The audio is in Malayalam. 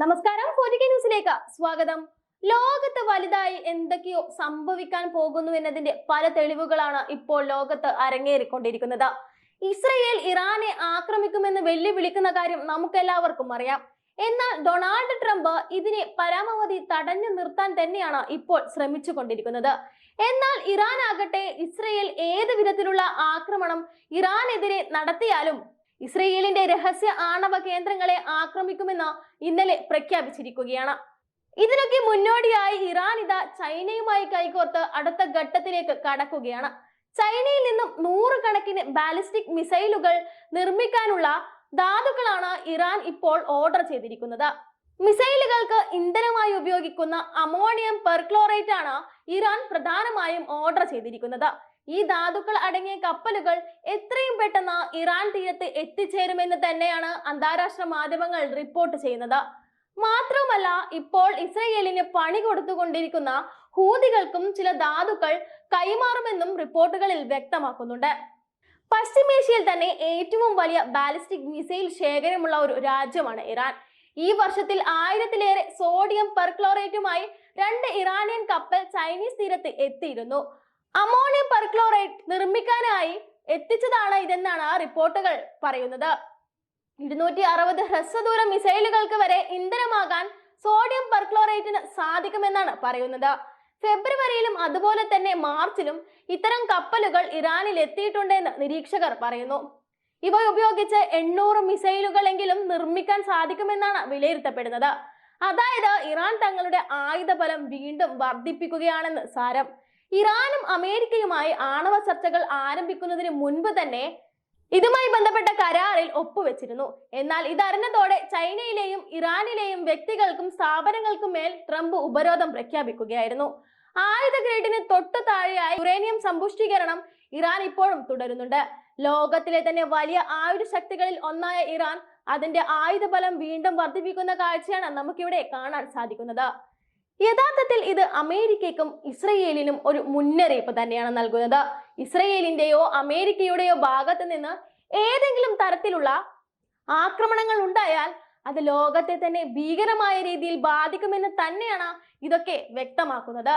നമസ്കാരം ന്യൂസിലേക്ക് സ്വാഗതം. ലോകത്ത് വലുതായി എന്തൊക്കെയോ സംഭവിക്കാൻ പോകുന്നു എന്നതിന്റെ പല തെളിവുകളാണ് ഇപ്പോൾ ലോകത്ത് അരങ്ങേറിക്കൊണ്ടിരിക്കുന്നത്. ഇസ്രയേൽ ഇറാനെ ആക്രമിക്കുമെന്ന് വെല്ലുവിളിക്കുന്ന കാര്യം നമുക്കെല്ലാവർക്കും അറിയാം. എന്നാൽ ഡൊണാൾഡ് ട്രംപ് ഇതിനെ പരമാവധി തടഞ്ഞു നിർത്താൻ തന്നെയാണ് ഇപ്പോൾ ശ്രമിച്ചു കൊണ്ടിരിക്കുന്നത് എന്നാൽ ഇറാൻ ആകട്ടെ ഇസ്രയേൽ ഏത് വിധത്തിലുള്ള ആക്രമണം ഇറാനെതിരെ നടത്തിയാലും ഇസ്രയേലിന്റെ രഹസ്യ ആണവ കേന്ദ്രങ്ങളെ ആക്രമിക്കുമെന്ന് ഇന്നലെ പ്രഖ്യാപിച്ചിരിക്കുകയാണ്. ഇതിനൊക്കെ മുന്നോടിയായി ഇറാൻ ഇത ചൈനയുമായി കൈകോർത്ത് അടുത്ത ഘട്ടത്തിലേക്ക് കടക്കുകയാണ്. ചൈനയിൽ നിന്നും നൂറുകണക്കിന് ബാലിസ്റ്റിക് മിസൈലുകൾ നിർമ്മിക്കാനുള്ള ധാതുക്കളാണ് ഇറാൻ ഇപ്പോൾ ഓർഡർ ചെയ്തിരിക്കുന്നത്. മിസൈലുകൾക്ക് ഇന്ധനമായി ഉപയോഗിക്കുന്ന അമോണിയം പെർക്ലോറേറ്റ് ആണ് ഇറാൻ പ്രധാനമായും ഓർഡർ ചെയ്തിരിക്കുന്നത്. ഈ ധാതുക്കൾ അടങ്ങിയ കപ്പലുകൾ എത്രയും പെട്ടെന്ന് ഇറാൻ തീരത്ത് എത്തിച്ചേരുമെന്ന് തന്നെയാണ് അന്താരാഷ്ട്ര മാധ്യമങ്ങൾ റിപ്പോർട്ട് ചെയ്യുന്നത്. മാത്രമല്ല ഇപ്പോൾ ഇസ്രയേലിന് പണി കൊടുത്തുകൊണ്ടിരിക്കുന്ന ഹൂതികൾക്കും ചില ധാതുക്കൾ കൈമാറുമെന്നും റിപ്പോർട്ടുകളിൽ വ്യക്തമാക്കുന്നുണ്ട്. പശ്ചിമേഷ്യയിൽ തന്നെ ഏറ്റവും വലിയ ബാലിസ്റ്റിക് മിസൈൽ ശേഖരമുള്ള ഒരു രാജ്യമാണ് ഇറാൻ. ഈ വർഷത്തിൽ ആയിരത്തിലേറെ സോഡിയം പെർക്ലോറേറ്റുമായി രണ്ട് ഇറാനിയൻ കപ്പൽ ചൈനീസ് തീരത്ത് എത്തിയിരുന്നു. അമോണിയം പെർക്ലോറേറ്റ് നിർമ്മിക്കാനായി എത്തിച്ചതാണ് ഇതെന്നാണ് ആ റിപ്പോർട്ടുകൾ പറയുന്നത്. ഇരുന്നൂറ്റി അറുപത് ഹ്രസ്വദൂര മിസൈലുകൾക്ക് വരെ ഇന്ധനമാകാൻ സോഡിയം പെർക്ലോറേറ്റിന് സാധിക്കുമെന്നാണ് പറയുന്നത്. ഫെബ്രുവരിയിലും അതുപോലെ തന്നെ മാർച്ചിലും ഇത്തരം കപ്പലുകൾ ഇറാനിൽ എത്തിയിട്ടുണ്ടെന്ന് നിരീക്ഷകർ പറയുന്നു. ഇവ ഉപയോഗിച്ച് എണ്ണൂറ് മിസൈലുകളെങ്കിലും നിർമ്മിക്കാൻ സാധിക്കുമെന്നാണ് വിലയിരുത്തപ്പെടുന്നത്. അതായത് ഇറാൻ തങ്ങളുടെ ആയുധബലം വീണ്ടും വർദ്ധിപ്പിക്കുകയാണെന്ന് സാരം. ഇറാനും അമേരിക്കയുമായി ആണവ ചർച്ചകൾ ആരംഭിക്കുന്നതിന് മുൻപ് തന്നെ ഇതുമായി ബന്ധപ്പെട്ട കരാറിൽ ഒപ്പുവെച്ചിരുന്നു. എന്നാൽ ഇതറിഞ്ഞതോടെ ചൈനയിലെയും ഇറാനിലെയും വ്യക്തികൾക്കും സ്ഥാപനങ്ങൾക്കും മേൽ ട്രംപ് ഉപരോധം പ്രഖ്യാപിക്കുകയായിരുന്നു. ആയുധ ഗ്രേഡിന് തൊട്ടു താഴെയായി യുറേനിയം സമ്പുഷ്ടീകരണം ഇറാൻ ഇപ്പോഴും തുടരുന്നുണ്ട്. ലോകത്തിലെ തന്നെ വലിയ ആയുധ ശക്തികളിൽ ഒന്നായ ഇറാൻ അതിന്റെ ആയുധബലം വീണ്ടും വർദ്ധിപ്പിക്കുന്ന കാഴ്ചയാണ് നമുക്കിവിടെ കാണാൻ സാധിക്കുന്നത്. യഥാർത്ഥത്തിൽ ഇത് അമേരിക്കയ്ക്കും ഇസ്രയേലിനും ഒരു മുന്നറിയിപ്പ് തന്നെയാണ് നൽകുന്നത്. ഇസ്രയേലിന്റെയോ അമേരിക്കയുടെയോ ഭാഗത്ത് നിന്ന് ഏതെങ്കിലും തരത്തിലുള്ള ആക്രമണങ്ങൾ ഉണ്ടായാൽ അത് ലോകത്തെ തന്നെ ഭീകരമായ രീതിയിൽ ബാധിക്കുമെന്ന് തന്നെയാണ് ഇതൊക്കെ വ്യക്തമാക്കുന്നത്.